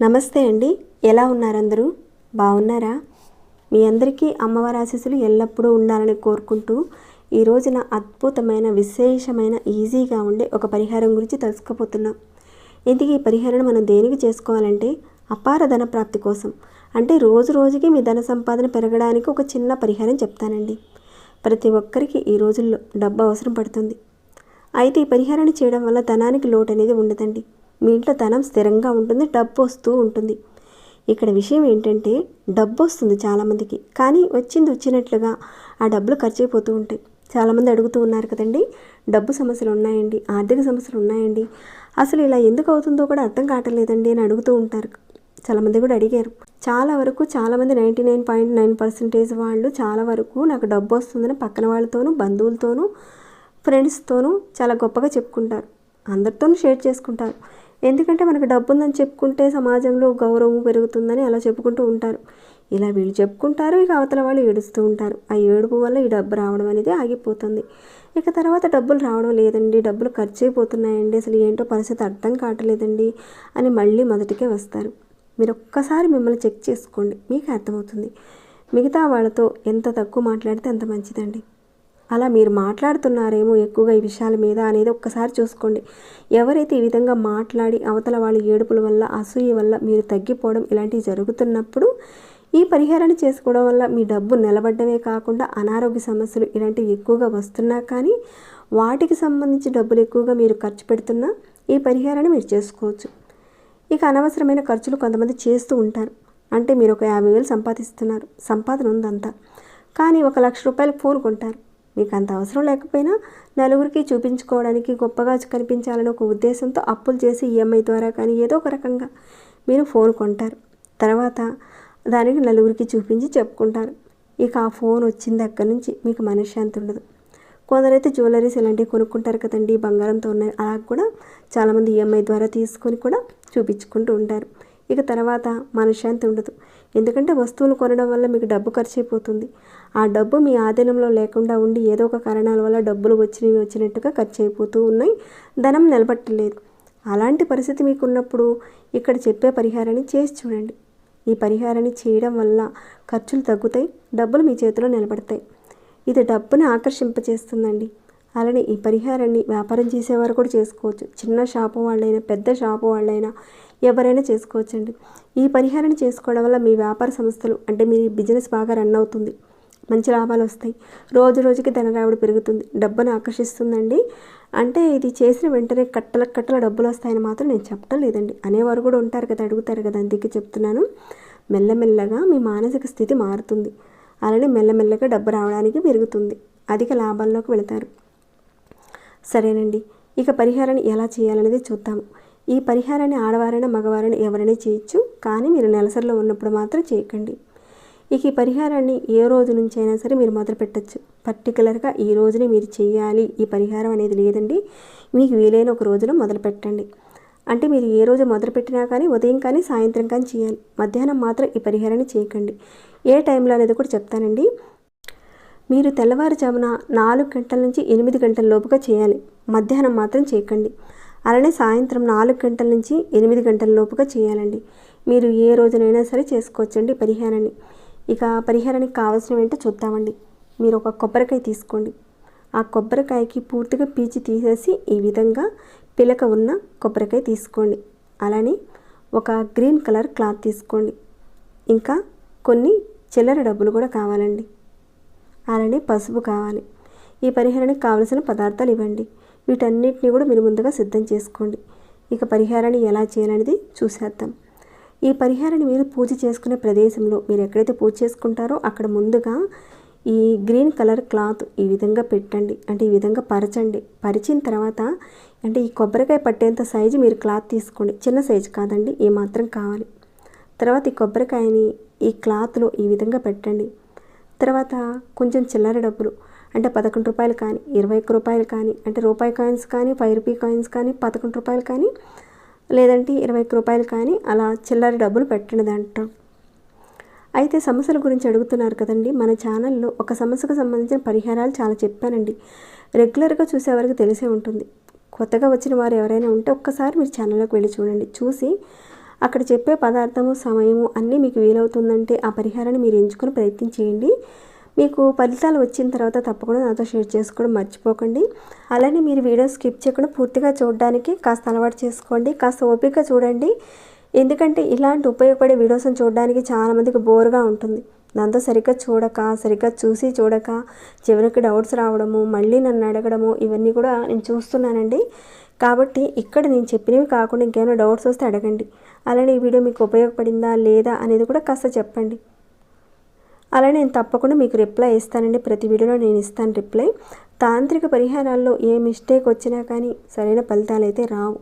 నమస్తే అండి. ఎలా ఉన్నారందరూ? బాగున్నారా? మీ అందరికీ అమ్మవారి ఆశీస్సులు ఎల్లప్పుడూ ఉండాలని కోరుకుంటూ ఈ రోజున అద్భుతమైన విశేషమైన ఈజీగా ఉండే ఒక పరిహారం గురించి తెలుసుకోపోతున్నాం ఇందుకే ఈ పరిహారం మనం దేనికి చేసుకోవాలంటే అపార ధన ప్రాప్తి కోసం. అంటే రోజు రోజుకి మీ ధన సంపాదన పెరగడానికి ఒక చిన్న పరిహారం చెప్తానండి. ప్రతి ఒక్కరికి ఈ రోజుల్లో డబ్బు అవసరం పడుతుంది. అయితే ఈ పరిహారాన్ని చేయడం వల్ల ధనానికి లోటు అనేది ఉండదండి. మీ ఇంట్లో ధనం స్థిరంగా ఉంటుంది డబ్బు వస్తూ ఉంటుంది. ఇక్కడ విషయం ఏంటంటే డబ్బు వస్తుంది చాలామందికి కానీ వచ్చింది వచ్చినట్లుగా ఆ డబ్బులు ఖర్చు అయిపోతూ ఉంటాయి. చాలామంది అడుగుతూ ఉన్నారు కదండి డబ్బు సమస్యలు ఉన్నాయండి ఆర్థిక సమస్యలు ఉన్నాయండి. అసలు ఇలా ఎందుకు అవుతుందో కూడా అర్థం కావట్లేదండి అని అడుగుతూ ఉంటారు. చాలామంది కూడా అడిగారు. చాలా వరకు చాలామంది ninety nine point nine percentage వాళ్ళు చాలా వరకు నాకు డబ్బు వస్తుందని పక్కన వాళ్ళతోనూ బంధువులతోనూ ఫ్రెండ్స్తోనూ చాలా గొప్పగా చెప్పుకుంటారు. అందరితోనూ షేర్ చేసుకుంటారు. ఎందుకంటే మనకు డబ్బు ఉందని చెప్పుకుంటే సమాజంలో గౌరవం పెరుగుతుందని అలా చెప్పుకుంటూ ఉంటారు. ఇలా వీళ్ళు చెప్పుకుంటారు ఇక అవతల వాళ్ళు ఏడుస్తూ ఉంటారు. ఆ ఏడుపు వల్ల ఈ డబ్బు రావడం అనేది ఆగిపోతుంది. ఇక తర్వాత డబ్బులు రావడం లేదండి డబ్బులు ఖర్చు అయిపోతున్నాయండి. అసలు ఏంటో పరిస్థితి అర్థం కావట్లేదండి అని మళ్ళీ మొదటికే వస్తారు. మీరు ఒక్కసారి మిమ్మల్ని చెక్ చేసుకోండి. మీకు అర్థమవుతుంది. మిగతా వాళ్ళతో ఎంత తక్కువ మాట్లాడితే అంత మంచిదండి. అలా మీరు మాట్లాడుతున్నారేమో ఎక్కువగా ఈ విషయాల మీద అనేది ఒక్కసారి చూసుకోండి. ఎవరైతే ఈ విధంగా మాట్లాడి అవతల వాళ్ళ ఏడుపుల వల్ల అసూయ వల్ల మీరు తగ్గిపోవడం ఇలాంటివి జరుగుతున్నప్పుడు ఈ పరిహారాన్ని చేసుకోవడం వల్ల మీ డబ్బు నిలబడ్డమే కాకుండా అనారోగ్య సమస్యలు ఇలాంటివి ఎక్కువగా వస్తున్నా కానీ వాటికి సంబంధించి డబ్బులు ఎక్కువగా మీరు ఖర్చు పెడుతున్నా ఈ పరిహారాన్ని మీరు చేసుకోవచ్చు. ఇక అనవసరమైన ఖర్చులు కొంతమంది చేస్తూ ఉంటారు. అంటే మీరు ఒక యాభై వేలు సంపాదిస్తున్నారు. సంపాదన ఉందంతా. కానీ ఒక లక్ష రూపాయలు ఫోన్ కొంటారు మీకు అంత అవసరం లేకపోయినా నలుగురికి చూపించుకోవడానికి గొప్పగా కనిపించాలని ఒక ఉద్దేశంతో అప్పులు చేసి ఈఎంఐ ద్వారా కానీ ఏదో ఒక రకంగా మీరు ఫోన్ కొంటారు. తర్వాత దానికి నలుగురికి చూపించి చెప్పుకుంటారు. ఇక ఆ ఫోన్ వచ్చిన దగ్గర నుంచి మీకు మనశ్శాంతి ఉండదు. కొందరైతే జ్యువెలరీస్ ఇలాంటివి కొనుక్కుంటారు కదండి బంగారంతో ఉన్నాయి. అలా కూడా చాలామంది ఈఎంఐ ద్వారా తీసుకొని కూడా చూపించుకుంటూ ఉంటారు. ఇక తర్వాత మనశ్శాంతి ఉండదు. ఎందుకంటే వస్తువులు కొనడం వల్ల మీకు డబ్బు ఖర్చు అయిపోతుంది ఆ డబ్బు మీ ఆధీనంలో లేకుండా ఉండి ఏదో ఒక కారణాల వల్ల డబ్బులు వచ్చినవి వచ్చినట్టుగా ఖర్చు అయిపోతూ ఉన్నాయి. ధనం నిలబట్టలేదు. అలాంటి పరిస్థితి మీకు ఉన్నప్పుడు ఇక్కడ చెప్పే పరిహారాన్ని చేసి చూడండి. ఈ పరిహారాన్ని చేయడం వల్ల ఖర్చులు తగ్గుతాయి డబ్బులు మీ చేతిలో నిలబడతాయి. ఇది డబ్బును ఆకర్షింపచేస్తుందండి. అలానే ఈ పరిహారాన్ని వ్యాపారం చేసేవారు కూడా చేసుకోవచ్చు. చిన్న షాపు వాళ్ళైనా పెద్ద షాపు వాళ్ళైనా ఎవరైనా చేసుకోవచ్చండి. ఈ పరిహారాన్ని చేసుకోవడం వల్ల మీ వ్యాపార సంస్థలు అంటే మీ బిజినెస్ బాగా రన్ అవుతుంది. మంచి లాభాలు వస్తాయి. రోజు రోజుకి ధన రావిడి పెరుగుతుంది. డబ్బును ఆకర్షిస్తుందండి. అంటే ఇది చేసిన వెంటనే కట్టల కట్టల డబ్బులు వస్తాయని మాత్రం నేను చెప్పడం లేదండి. అనేవారు కూడా ఉంటారు కదా అడుగుతారు కదా అందుకే చెప్తున్నాను. మెల్లమెల్లగా మీ మానసిక స్థితి మారుతుంది. అలానే మెల్లమెల్లగా డబ్బు రావడానికి పెరుగుతుంది. అధిక లాభాల్లోకి వెళతారు. సరేనండి. ఇక పరిహారాన్ని ఎలా చేయాలనేది చూద్దాము ఈ పరిహారాన్ని ఆడవారైనా మగవారైనా ఎవరైనా చేయొచ్చు కానీ మీరు నెలసరిలో ఉన్నప్పుడు మాత్రం చేయకండి. ఇక ఈ పరిహారాన్ని ఏ రోజు నుంచి అయినా సరే మీరు మొదలు పెట్టచ్చు. పర్టికులర్గా ఈ రోజునే మీరు చేయాలి ఈ పరిహారం అనేది లేదండి. మీకు వీలైన ఒక రోజున మొదలు పెట్టండి. అంటే మీరు ఏ రోజు మొదలు పెట్టినా కానీ ఉదయం కానీ సాయంత్రం కానీ చేయాలి. మధ్యాహ్నం మాత్రం ఈ పరిహారాన్ని చేయకండి. ఏ టైంలో అనేది కూడా చెప్తానండి. మీరు తెల్లవారుజామున నాలుగు గంటల నుంచి ఎనిమిది గంటల లోపుగా చేయాలి. మధ్యాహ్నం మాత్రం చేయకండి. అలానే సాయంత్రం నాలుగు గంటల నుంచి ఎనిమిది గంటల లోపుగా చేయాలండి. మీరు ఏ రోజునైనా సరే చేసుకోవచ్చండి పరిహారాన్ని. ఇక పరిహారానికి కావాల్సినవి ఏంటో చూద్దామండి. మీరు ఒక కొబ్బరికాయ తీసుకోండి. ఆ కొబ్బరికాయకి పూర్తిగా పీచి తీసేసి ఈ విధంగా పిలక ఉన్న కొబ్బరికాయ తీసుకోండి. అలానే ఒక గ్రీన్ కలర్ క్లాత్ తీసుకోండి. ఇంకా కొన్ని చిల్లర డబ్బులు కూడా కావాలండి. అలానే పసుపు కావాలి. ఈ పరిహారానికి కావలసిన పదార్థాలు ఇవ్వండి. వీటన్నిటిని కూడా మీరు ముందుగా సిద్ధం చేసుకోండి. ఇక పరిహారాన్ని ఎలా చేయాలనేది చూసేద్దాం. ఈ పరిహారాన్ని మీరు పూజ చేసుకునే ప్రదేశంలో మీరు ఎక్కడైతే పూజ చేసుకుంటారో అక్కడ ముందుగా ఈ గ్రీన్ కలర్ క్లాత్ ఈ విధంగా పెట్టండి. అంటే ఈ విధంగా పరచండి. పరిచిన తర్వాత అంటే ఈ కొబ్బరికాయ పట్టేంత సైజు మీరు క్లాత్ తీసుకోండి. చిన్న సైజు కాదండి ఏ మాత్రం కావాలి. తర్వాత ఈ కొబ్బరికాయని ఈ క్లాత్లో ఈ విధంగా పెట్టండి. తర్వాత కొంచెం చిల్లర డబ్బులు. అంటే పదకొండు రూపాయలు కానీ ఇరవై ఒక్క రూపాయలు కానీ అంటే రూపాయి కాయిన్స్ కానీ ఫైవ్ రూపీ కాయిన్స్ కానీ పదకొండు రూపాయలు కానీ లేదంటే ఇరవై ఒక్క రూపాయలు కానీ అలా చిల్లర డబ్బులు పెట్టండి దాంట్లో అయితే సమస్యల గురించి అడుగుతున్నారు కదండి. మన ఛానల్లో ఒక సమస్యకు సంబంధించిన పరిహారాలు చాలా చెప్పానండి. రెగ్యులర్గా చూసేవారికి తెలిసే ఉంటుంది. కొత్తగా వచ్చిన వారు ఎవరైనా ఉంటే ఒక్కసారి మీరు ఛానల్లోకి వెళ్ళి చూడండి. చూసి అక్కడ చెప్పే పదార్థము సమయము అన్నీ మీకు వీలవుతుందంటే ఆ పరిహారాన్ని మీరు ఎంచుకొని ప్రయత్నం చేయండి. మీకు ఫలితాలు వచ్చిన తర్వాత తప్పకుండా నాతో షేర్ చేసుకోవడం మర్చిపోకండి. అలానే మీరు వీడియో స్కిప్ చేయకుండా పూర్తిగా చూడడానికి కాస్త అలవాటు చేసుకోండి. కాస్త ఓపిక చూడండి. ఎందుకంటే ఇలాంటి ఉపయోగపడే వీడియోస్ని చూడడానికి చాలామందికి బోర్గా ఉంటుంది. దాంతో సరిగ్గా చూడక సరిగ్గా చూసి చూడక చివరికి డౌట్స్ రావడము మళ్ళీ నన్ను అడగడము ఇవన్నీ కూడా నేను చూస్తున్నానండి. కాబట్టి ఇక్కడ నేను చెప్పినవి కాకుండా ఇంకేమైనా డౌట్స్ వస్తే అడగండి. అలానే ఈ వీడియో మీకు ఉపయోగపడిందా లేదా అనేది కూడా కాస్త చెప్పండి. అలా నేను తప్పకుండా మీకు రిప్లై ఇస్తానండి. ప్రతి వీడియోలో నేను ఇస్తాను రిప్లై తాంత్రిక పరిహారాల్లో ఏ మిస్టేక్ వచ్చినా కానీ సరైన ఫలితాలు అయితే రావు.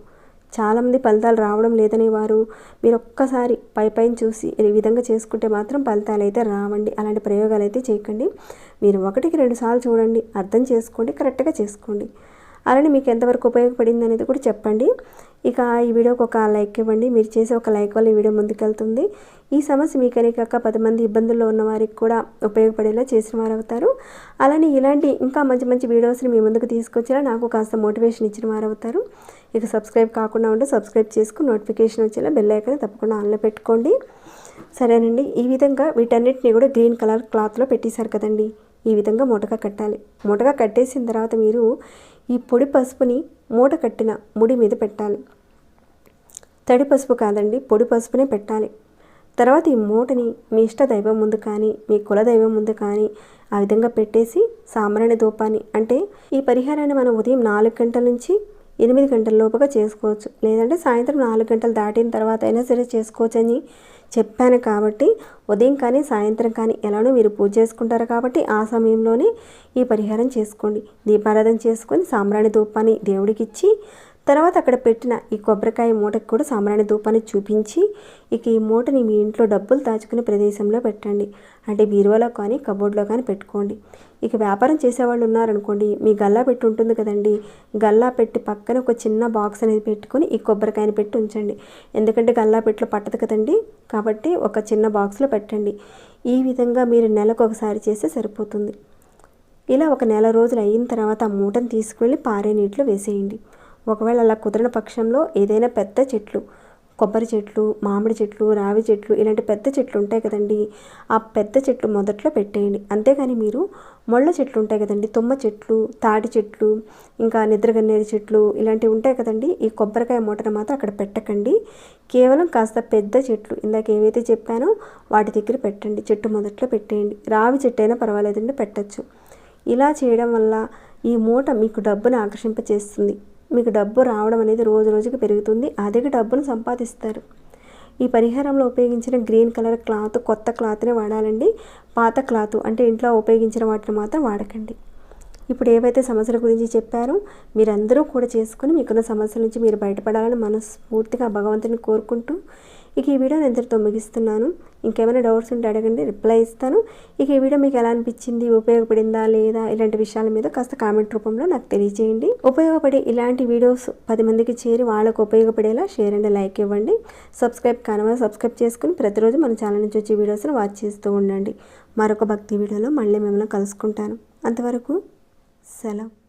చాలామంది ఫలితాలు రావడం లేదనే వారు మీరు ఒక్కసారి పై పైన చూసి ఈ విధంగా చేసుకుంటే మాత్రం ఫలితాలు అయితే రావండి. అలాంటి ప్రయోగాలు అయితే చేయకండి. మీరు ఒకటికి రెండు సార్లు చూడండి అర్థం చేసుకోండి కరెక్ట్గా చేసుకోండి. అలానే మీకు ఎంతవరకు ఉపయోగపడింది అనేది కూడా చెప్పండి. ఇక ఈ వీడియోకి ఒక లైక్ ఇవ్వండి. మీరు చేసే ఒక లైక్ వల్ల ఈ వీడియో ముందుకెళ్తుంది. ఈ సమస్య మీకనే కాక పది మంది ఇబ్బందుల్లో ఉన్న వారికి కూడా ఉపయోగపడేలా చేసిన వారు అవుతారు. అలానే ఇలాంటి ఇంకా మంచి మంచి వీడియోస్ని మీ ముందుకు తీసుకొచ్చేలా నాకు కాస్త మోటివేషన్ ఇచ్చిన వారు అవుతారు. ఇక సబ్స్క్రైబ్ కాకుండా ఉంటే సబ్స్క్రైబ్ చేసుకుని నోటిఫికేషన్ వచ్చేలా బెల్ ఐకన్ తప్పకుండా ఆన్లో పెట్టుకోండి. సరేనండి. ఈ విధంగా వీటన్నిటిని కూడా గ్రీన్ కలర్ క్లాత్లో పెట్టేశారు కదండి. ఈ విధంగా మూటగా కట్టాలి. మూటగా కట్టేసిన తర్వాత మీరు ఈ పొడి పసుపుని మూట కట్టిన ముడి మీద పెట్టాలి. తడి పసుపు కాదండి పొడి పసుపునే పెట్టాలి. తర్వాత ఈ మూటని మీ ఇష్ట దైవం ముందు కానీ మీ కుల దైవం ముందు కానీ ఆ విధంగా పెట్టేసి సామరణ ధూపాన్ని అంటే ఈ పరిహారాన్ని మనం ఉదయం నాలుగు గంటల నుంచి ఎనిమిది గంటల లోపుగా చేసుకోవచ్చు. లేదంటే సాయంత్రం నాలుగు గంటలు దాటిన తర్వాత అయినా సరే చేసుకోవచ్చు అని చెప్పాను కాబట్టి ఉదయం కానీ సాయంత్రం కానీ ఎలానో మీరు పూజ చేసుకుంటారు కాబట్టి ఆ సమయంలోనే ఈ పరిహారం చేసుకోండి. దీపారాధన చేసుకొని సాంబ్రాణి ధూపాన్ని దేవుడికి ఇచ్చి తర్వాత అక్కడ పెట్టిన ఈ కొబ్బరికాయ మూటకి కూడా సాంబ్రాణి ధూపాన్ని చూపించి ఇక ఈ మూటని మీ ఇంట్లో డబ్బులు దాచుకునే ప్రదేశంలో పెట్టండి. అంటే బీరువాలో కానీ కబోర్డ్లో కానీ పెట్టుకోండి. ఇక వ్యాపారం చేసేవాళ్ళు ఉన్నారనుకోండి మీ గల్లా పెట్టి ఉంటుంది కదండి. గల్లా పెట్టి పక్కన ఒక చిన్న బాక్స్ అనేది పెట్టుకొని ఈ కొబ్బరికాయని పెట్టి ఉంచండి. ఎందుకంటే గల్లా పెట్టిలో పట్టదు కదండి. కాబట్టి ఒక చిన్న బాక్స్లో పెట్టండి. ఈ విధంగా మీరు నెలకు ఒకసారి చేస్తే సరిపోతుంది. ఇలా ఒక నెల రోజులు అయిన తర్వాత ఆ మూటను తీసుకువెళ్ళి పారే నీటిలో వేసేయండి. ఒకవేళ అలా కుదరని పక్షంలో ఏదైనా పెద్ద చెట్లు కొబ్బరి చెట్లు మామిడి చెట్లు రావి చెట్లు ఇలాంటి పెద్ద చెట్లు ఉంటాయి కదండి. ఆ పెద్ద చెట్లు మొదట్లో పెట్టేయండి. అంతేగాని మీరు మొళ్ళ చెట్లు ఉంటాయి కదండి. తుమ్మ చెట్లు తాటి చెట్లు ఇంకా నిద్రగన్నేరు చెట్లు ఇలాంటివి ఉంటాయి కదండి. ఈ కొబ్బరికాయ మూటను మాత్రం అక్కడ పెట్టకండి. కేవలం కాస్త పెద్ద చెట్లు ఇందాక ఏవైతే చెప్పానో వాటి దగ్గర పెట్టండి. చెట్టు మొదట్లో పెట్టేయండి. రావి చెట్టు అయినా పర్వాలేదండి పెట్టచ్చు. ఇలా చేయడం వల్ల ఈ మూట మీకు డబ్బును ఆకర్షింపచేస్తుంది. మీకు డబ్బు రావడం అనేది రోజు రోజుకి పెరుగుతుంది. అధిక డబ్బును సంపాదిస్తారు. ఈ పరిహారంలో ఉపయోగించిన గ్రీన్ కలర్ క్లాత్ కొత్త క్లాత్నే వాడాలండి. పాత క్లాత్ అంటే ఇంట్లో ఉపయోగించిన వాటిని మాత్రం వాడకండి. ఇప్పుడు ఏవైతే సమస్యల గురించి చెప్పారో మీరందరూ కూడా చేసుకుని మీకున్న సమస్యల నుంచి మీరు బయటపడాలని మనస్ఫూర్తిగా భగవంతుని కోరుకుంటూ ఇక ఈ నేను ఇంత ముగిస్తున్నాను. ఇంకేమైనా డౌట్స్ ఉంటే అడగండి రిప్లై ఇస్తాను. ఇక ఈ వీడియో మీకు ఎలా అనిపించింది ఉపయోగపడిందా లేదా ఇలాంటి విషయాల మీద కాస్త కామెంట్ రూపంలో నాకు తెలియజేయండి. ఉపయోగపడే ఇలాంటి వీడియోస్ పది మందికి చేరి వాళ్ళకు ఉపయోగపడేలా షేర్ అండ్ లైక్ ఇవ్వండి. సబ్స్క్రైబ్ కానివ్వాలి సబ్స్క్రైబ్ చేసుకుని ప్రతిరోజు మన ఛానల్ నుంచి వచ్చే వీడియోస్ని వాచ్ చేస్తూ ఉండండి. మరొక భక్తి వీడియోలో మళ్ళీ మిమ్మల్ని కలుసుకుంటాను. అంతవరకు సెలవు.